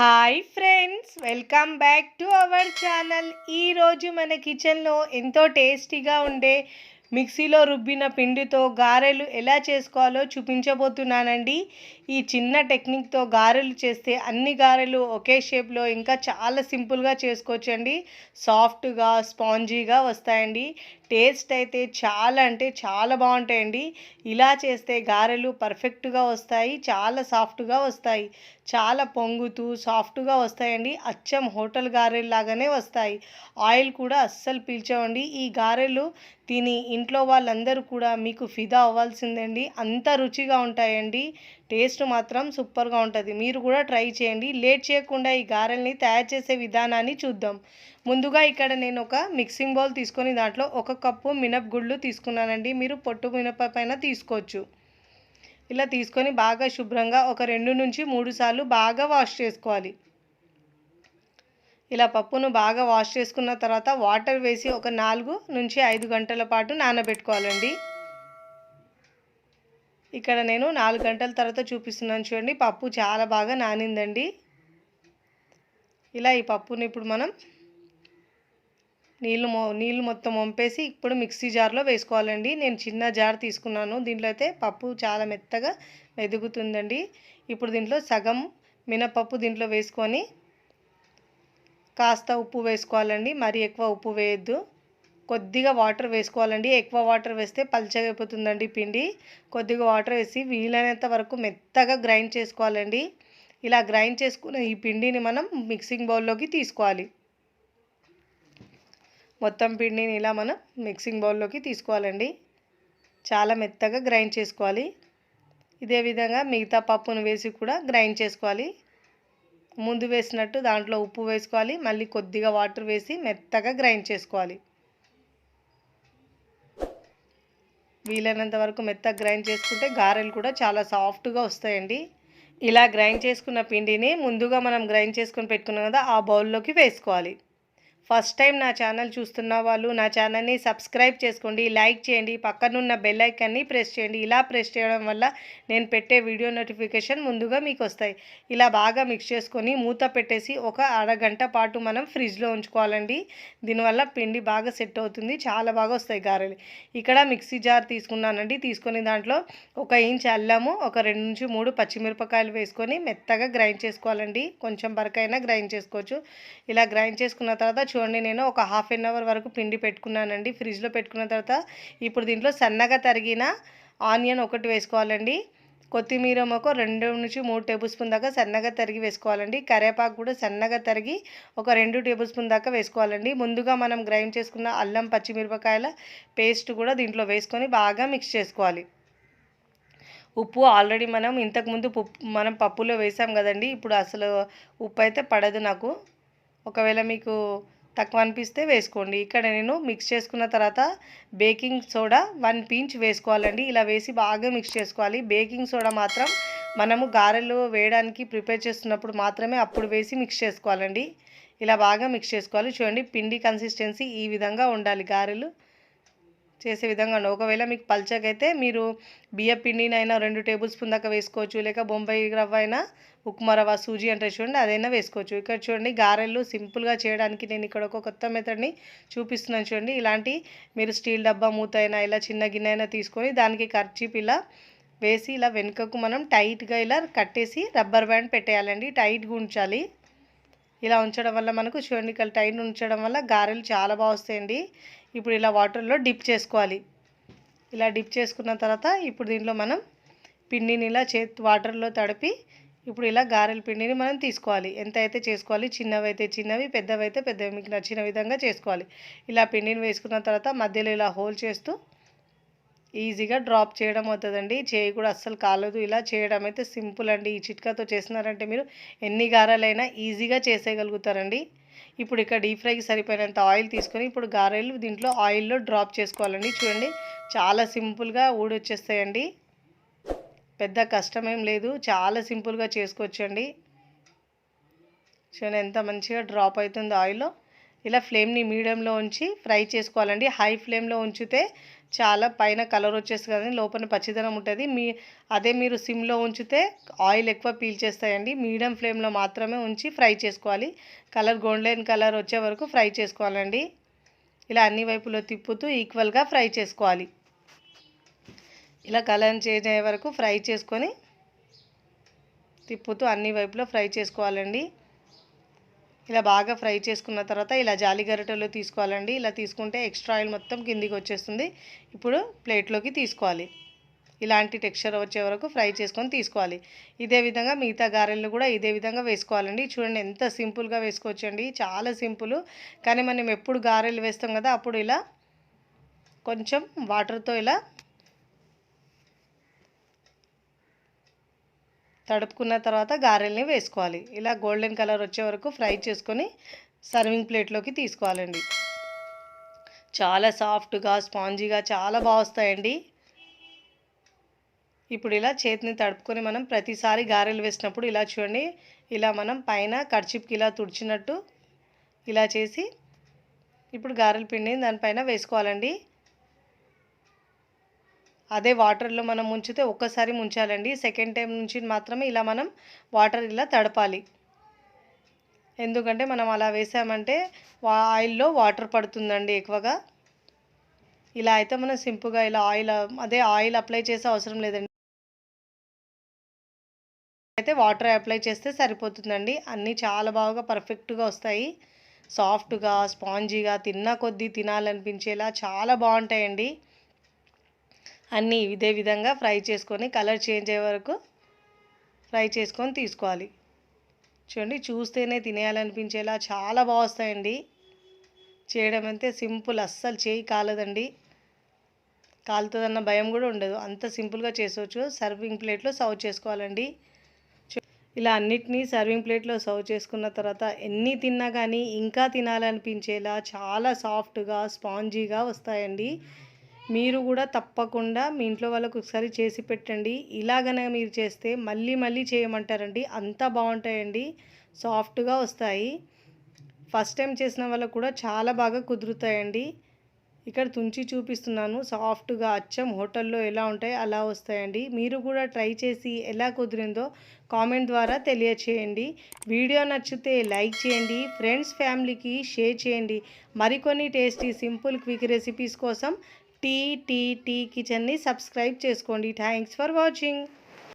Hi friends welcome back to our channel ఈరోజు మన కిచెన్లో ఎంతో టేస్టీగా ఉండే మిక్సీలో రుబ్బిన పిండితో గారెలు ఎలా చేసుకోవాలో చూపించబోతున్నానండి. ఈ చిన్న టెక్నిక్తో గారెలు చేస్తే అన్ని గారెలు ఒకే షేప్లో ఇంకా చాలా సింపుల్గా చేసుకోవచ్చండి. సాఫ్ట్గా స్పాంజీగా వస్తాయండి. టేస్ట్ అయితే చాలా అంటే చాలా బాగుంటాయండి. ఇలా చేస్తే గారెలు పర్ఫెక్ట్గా వస్తాయి చాలా సాఫ్ట్గా వస్తాయి. చాలా పొంగుతూ సాఫ్ట్గా వస్తాయండి. అచ్చం హోటల్ గారెలు లాగానే వస్తాయి. ఆయిల్ కూడా అస్సలు పీల్చవండి. ఈ గారెలు తిని ఇంట్లో వాళ్ళందరూ కూడా మీకు ఫిదా అవ్వాల్సిందండి. అంత రుచిగా ఉంటాయండి. టేస్ట్ మాత్రం సూపర్గా ఉంటుంది. మీరు కూడా ట్రై చేయండి. లేట్ చేయకుండా ఈ గారెల్ని తయారు చేసే విధానాన్ని చూద్దాం. ముందుగా ఇక్కడ నేను ఒక మిక్సింగ్ బౌల్ తీసుకొని దాంట్లో ఒక కప్పు మినపగుళ్ళు తీసుకున్నానండి. మీరు పొట్టు మినప పైన తీసుకోవచ్చు. ఇలా తీసుకొని బాగా శుభ్రంగా ఒక రెండు నుంచి మూడు సార్లు బాగా వాష్ చేసుకోవాలి. ఇలా పప్పును బాగా వాష్ చేసుకున్న తర్వాత వాటర్ వేసి ఒక నాలుగు నుంచి ఐదు గంటల పాటు నానబెట్టుకోవాలండి. ఇక్కడ నేను నాలుగు గంటల తర్వాత చూపిస్తున్నాను చూడండి. పప్పు చాలా బాగా నానిందండి. ఇలా ఈ పప్పుని ఇప్పుడు మనం నీళ్ళు మొ నీళ్ళు మొత్తం వంపేసి ఇప్పుడు మిక్సీ జార్లో వేసుకోవాలండి. నేను చిన్న జార్ తీసుకున్నాను. దీంట్లో అయితే పప్పు చాలా మెత్తగా మెదుగుతుందండి. ఇప్పుడు దీంట్లో సగం మినపప్పు దీంట్లో వేసుకొని కాస్త ఉప్పు వేసుకోవాలండి. మరీ ఎక్కువ ఉప్పు వేయద్దు. కొద్దిగా వాటర్ వేసుకోవాలండి. ఎక్కువ వాటర్ వేస్తే పల్చగా అయిపోతుందండి పిండి. కొద్దిగా వాటర్ వేసి వీలైనంత వరకు మెత్తగా గ్రైండ్ చేసుకోవాలండి. ఇలా గ్రైండ్ చేసుకున్న ఈ పిండిని మనం మిక్సింగ్ బౌల్లోకి తీసుకోవాలి. మొత్తం పిండిని ఇలా మనం మిక్సింగ్ బౌల్లోకి తీసుకోవాలండి. చాలా మెత్తగా గ్రైండ్ చేసుకోవాలి. ఇదే విధంగా మిగతా పప్పును వేసి కూడా గ్రైండ్ చేసుకోవాలి. ముందు వేసినట్టు దాంట్లో ఉప్పు వేసుకోవాలి. మళ్ళీ కొద్దిగా వాటర్ వేసి మెత్తగా గ్రైండ్ చేసుకోవాలి. వీలైనంత వరకు మెత్తగా గ్రైండ్ చేసుకుంటే గారెలు కూడా చాలా సాఫ్ట్గా వస్తాయండి. ఇలా గ్రైండ్ చేసుకున్న పిండిని ముందుగా మనం గ్రైండ్ చేసుకొని పెట్టుకున్నాం కదా ఆ బౌల్లోకి వేసుకోవాలి. ఫస్ట్ టైం నా ఛానల్ చూస్తున్న వాళ్ళు నా ఛానల్ని సబ్స్క్రైబ్ చేసుకోండి లైక్ చేయండి పక్కనున్న బెల్ ఐకాన్ని ప్రెస్ చేయండి. ఇలా ప్రెస్ చేయడం వల్ల నేను పెట్టే వీడియో నోటిఫికేషన్ ముందుగా మీకు వస్తాయి. ఇలా బాగా మిక్స్ చేసుకొని మూత పెట్టేసి ఒక అరగంట పాటు మనం ఫ్రిడ్జ్లో ఉంచుకోవాలండి. దీనివల్ల పిండి బాగా సెట్ అవుతుంది చాలా బాగా వస్తాయి గారెలు. ఇక్కడ మిక్సీ జార్ తీసుకున్నానండి. తీసుకొని దాంట్లో ఒక ఇంచ్ అల్లము ఒక రెండు నుంచి మూడు పచ్చిమిరపకాయలు వేసుకొని మెత్తగా గ్రైండ్ చేసుకోవాలండి. కొంచెం బరకైనా గ్రైండ్ చేసుకోవచ్చు. ఇలా గ్రైండ్ చేసుకున్న తర్వాత చూడండి నేను ఒక హాఫ్ అన్ అవర్ వరకు పిండి పెట్టుకున్నానండి. ఫ్రిడ్జ్లో పెట్టుకున్న తర్వాత ఇప్పుడు దీంట్లో సన్నగా తరిగిన ఆనియన్ ఒకటి వేసుకోవాలండి. కొత్తిమీర ఒక రెండు నుంచి మూడు టేబుల్ స్పూన్ దాకా సన్నగా తరిగి వేసుకోవాలండి. కరివేపాకు కూడా సన్నగా తరిగి ఒక రెండు టేబుల్ స్పూన్ దాకా వేసుకోవాలండి. ముందుగా మనం గ్రైండ్ చేసుకున్న అల్లం పచ్చిమిరపకాయల పేస్ట్ కూడా దీంట్లో వేసుకొని బాగా మిక్స్ చేసుకోవాలి. ఉప్పు ఆల్రెడీ మనం ఇంతకుముందు మనం పప్పులో వేసాం కదండి. ఇప్పుడు అసలు ఉప్పు అయితే పడదు నాకు. ఒకవేళ మీకు తక్కువ అనిపిస్తే వేసుకోండి. ఇక్కడ నేను మిక్స్ చేసుకున్న తర్వాత బేకింగ్ సోడా వన్ పించ్ వేసుకోవాలండి. ఇలా వేసి బాగా మిక్స్ చేసుకోవాలి. బేకింగ్ సోడా మాత్రం మనము గారెలు వేయడానికి ప్రిపేర్ చేస్తున్నప్పుడు మాత్రమే అప్పుడు వేసి మిక్స్ చేసుకోవాలండి. ఇలా బాగా మిక్స్ చేసుకోవాలి. చూడండి పిండి కన్సిస్టెన్సీ ఈ విధంగా ఉండాలి గారెలు. చేసే విధంగా ఉండాలి ఒకవేళ మీకు పల్చకైతే మీరు బియ్య పిండినైనా రెండు టేబుల్ స్పూన్ దాకా వేసుకోవచ్చు. లేక బొంబాయి రవ్వ అయినా ఉప్మా రవ్వ సూజీ అంటే చూడండి అదైనా వేసుకోవచ్చు. ఇక్కడ చూడండి గారెలు సింపుల్గా చేయడానికి నేను ఇక్కడ ఒక కొత్త మెథడ్ని చూపిస్తున్నాను చూడండి. ఇలాంటి మీరు స్టీల్ డబ్బా మూత అయినా ఇలా చిన్న గిన్నె అయినా తీసుకొని దానికి ఖర్చీప్ ఇలా వేసి ఇలా వెనుకకు మనం టైట్గా ఇలా కట్టేసి రబ్బర్ బ్యాండ్ పెట్టేయాలండి. టైట్గా ఉంచాలి. ఇలా ఉంచడం వల్ల మనకు చూడండి ఇక్కడ టైట్ ఉంచడం వల్ల గారెలు చాలా బాగా వస్తాయండి. ఇప్పుడు ఇలా వాటర్లో డిప్ చేసుకోవాలి. ఇలా డిప్ చేసుకున్న తర్వాత ఇప్పుడు దీంట్లో మనం పిండిని ఇలా చే వాటర్లో తడిపి ఇప్పుడు ఇలా గారెల పిండిని మనం తీసుకోవాలి. ఎంత అయితే చేసుకోవాలి చిన్నవి అయితే చిన్నవి పెద్దవి అయితే పెద్దవి. మీకు నచ్చిన విధంగా చేసుకోవాలి. ఇలా పిండిని వేసుకున్న తర్వాత మధ్యలో ఇలా హోల్ చేస్తూ ఈజీగా డ్రాప్ చేయడం అవుతుందండి. చేయి కూడా అస్సలు కాలదు. ఇలా చేయడం అయితే సింపుల్ అండి. ఈ చిట్కాతో చేస్తున్నారంటే మీరు ఎన్ని గారెలైనా ఈజీగా చేసేయగలుగుతారండి. ఇప్పుడు ఇక్కడ డీప్ ఫ్రైకి సరిపోయినంత ఆయిల్ తీసుకొని ఇప్పుడు గారెలు దీంట్లో ఆయిల్లో డ్రాప్ చేసుకోవాలండి. చూడండి చాలా సింపుల్గా ఊడొచ్చేస్తాయండి. పెద్ద కష్టమేం లేదు. చాలా సింపుల్గా చేసుకోవచ్చండి. చూడండి ఎంత మంచిగా డ్రాప్ అవుతుంది ఆయిల్లో. ఇలా ఫ్లేమ్ని మీడియంలో ఉంచి ఫ్రై చేసుకోవాలండి. హై ఫ్లేమ్లో ఉంచితే చాలా పైన కలర్ వచ్చేస్తుంది కానీ లోపల పచ్చిదనం ఉంటుంది. మీ అదే మీరు సిమ్లో ఉంచితే ఆయిల్ ఎక్కువ పీల్చేస్తాయండి. మీడియం ఫ్లేమ్లో మాత్రమే ఉంచి ఫ్రై చేసుకోవాలి. కలర్ గోల్డెన్ కలర్ వచ్చే వరకు ఫ్రై చేసుకోవాలండి. ఇలా అన్ని వైపులో తిప్పుతూ ఈక్వల్గా ఫ్రై చేసుకోవాలి. ఇలా కలర్ చేంజ్ అయ్యే వరకు ఫ్రై చేసుకొని తిప్పుతూ అన్ని వైపులో ఫ్రై చేసుకోవాలండి. ఇలా బాగా ఫ్రై చేసుకున్న తర్వాత ఇలా జాలి గరిటెలో తీసుకోవాలండి. ఇలా తీసుకుంటే ఎక్స్ట్రా ఆయిల్ మొత్తం కిందికి వచ్చేస్తుంది. ఇప్పుడు ప్లేట్లోకి తీసుకోవాలి. ఇలాంటి టెక్స్చర్ వచ్చే వరకు ఫ్రై చేసుకొని తీసుకోవాలి. ఇదే విధంగా మిగతా గారెలు కూడా ఇదే విధంగా వేసుకోవాలండి. చూడండి ఎంత సింపుల్గా వేసుకోవచ్చండి. చాలా సింపుల్. కానీ మనం ఎప్పుడు గారెలు వేస్తాం కదా అప్పుడు ఇలా కొంచెం వాటర్తో ఇలా తడుపుకున్న తర్వాత గారెల్ని వేసుకోవాలి. ఇలా గోల్డెన్ కలర్ వచ్చే వరకు ఫ్రై చేసుకొని సర్వింగ్ ప్లేట్లోకి తీసుకోవాలండి. చాలా సాఫ్ట్గా స్పాంజీగా చాలా బాగా వస్తాయండి. ఇప్పుడు ఇలా చేతిని తడుపుకొని మనం ప్రతిసారి గారెలు వేసినప్పుడు ఇలా చూడండి ఇలా మనం పైన కర్చిప్కి ఇలా తుడిచినట్టు ఇలా చేసి ఇప్పుడు గారెల పిండిని దానిపైన వేసుకోవాలండి. అదే వాటర్లో మనం ముంచితే ఒక్కసారి ముంచాలండి. సెకండ్ టైం నుంచి మాత్రమే ఇలా మనం వాటర్ ఇలా తడపాలి. ఎందుకంటే మనం అలా వేసామంటే ఆయిల్లో వాటర్ పడుతుందండి ఎక్కువగా. ఇలా అయితే మనం సింపుల్గా ఇలా ఆయిల్ అదే ఆయిల్ అప్లై చేసే అవసరం లేదండి. అయితే వాటర్ అప్లై చేస్తే సరిపోతుందండి. అన్నీ చాలా బాగా పర్ఫెక్ట్గా వస్తాయి. సాఫ్ట్గా స్పాంజీగా తిన్న కొద్దీ తినాలనిపించేలా చాలా బాగుంటాయండి. అన్నీ ఇదే విధంగా ఫ్రై చేసుకొని కలర్ చేంజ్ అయ్యే వరకు ఫ్రై చేసుకొని తీసుకోవాలి. చూడండి చూస్తేనే తినేయాలనిపించేలా చాలా బాగా వస్తాయండి. చేయడం అంతే సింపుల్ అస్సలు చేయి కాలదండి. కాలుతుందన్న భయం కూడా ఉండదు. అంత సింపుల్గా చేసుకోవచ్చు. సర్వింగ్ ప్లేట్లో సర్వ్ చేసుకోవాలండి. ఇలా అన్నిటినీ సర్వింగ్ ప్లేట్లో సర్వ్ చేసుకున్న తర్వాత ఎన్ని తిన్నా కానీ ఇంకా తినాలనిపించేలా చాలా సాఫ్ట్గా స్పాంజీగా వస్తాయండి. మీరు కూడా తప్పకుండా మీ ఇంట్లో వాళ్ళకు ఒకసారి చేసి పెట్టండి. ఇలాగనే మీరు చేస్తే మళ్ళీ మళ్ళీ చేయమంటారండి. అంత బాగుంటాయండి. సాఫ్ట్గా వస్తాయి. ఫస్ట్ టైం చేసిన వాళ్ళకు కూడా చాలా బాగా కుదురుతాయండి. ఇక్కడ తుంచి చూపిస్తున్నాను. సాఫ్ట్గా అచ్చం హోటల్లో ఎలా ఉంటాయి అలా వస్తాయండి. మీరు కూడా ట్రై చేసి ఎలా కుదిరిందో కామెంట్ ద్వారా తెలియచేయండి. వీడియో నచ్చితే లైక్ చేయండి. ఫ్రెండ్స్ ఫ్యామిలీకి షేర్ చేయండి. మరికొన్ని టేస్టీ సింపుల్ క్విక్ రెసిపీస్ కోసం టీ టీ టీ కిచెన్ని సబ్స్క్రైబ్ చేసుకోండి. Thanks for watching.